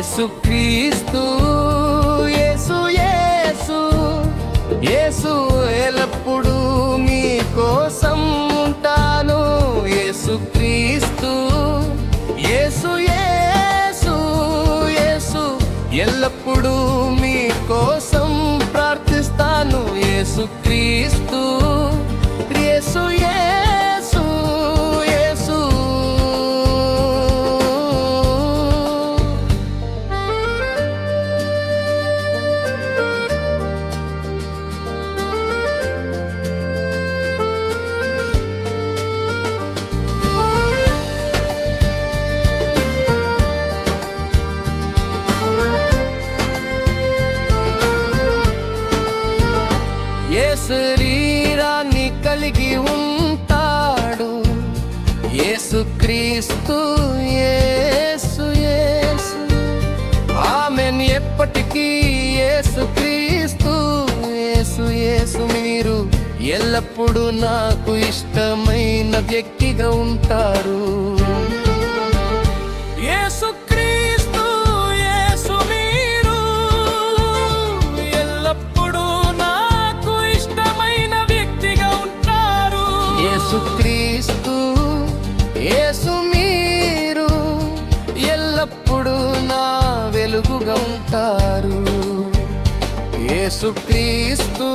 యేసు క్రీస్తు యేసు యేసు యేసు ఎల్లప్పుడూ మీ కోసం ఉంటాను. యేసు క్రీస్తు యేసు యేసు యేసు ఎల్లప్పుడూ మీ కోసం ప్రార్థిస్తాను. యేసు క్రీస్తు శరీరాన్ని కలిగి ఉంటాడు. యేసుక్రీస్తు యేసు యేసు. ఆమెన్ ఎప్పటికీ యేసుక్రీస్తు యేసు యేసు. మీరు ఎల్లప్పుడూ నాకు ఇష్టమైన వ్యక్తిగా ఉంటారు. యేసు యేసుక్రీస్తు యేసు మీరు ఎల్లప్పుడూ నా వెలుగుగా ఉంటారు. యేసుక్రీస్తు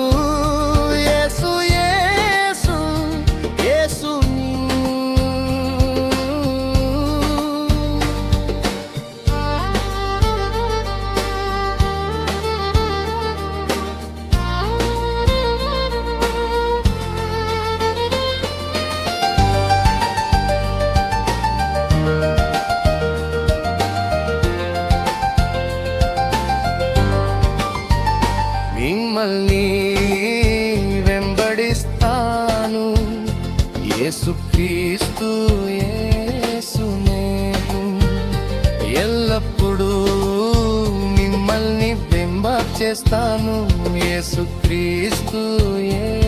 మిమ్మల్ని వెంబడిస్తాను. యేసుక్రీస్తు యేసు నేను. ఎల్లప్పుడూ మిమ్మల్ని వెంబ చేస్తాను. యేసుక్రీస్తు ఏ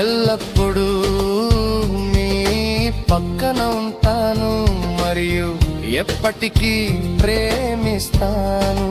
ఎల్లప్పుడూ మీ పక్కన ఉంటాను మరియు ఎప్పటికీ ప్రేమిస్తాను.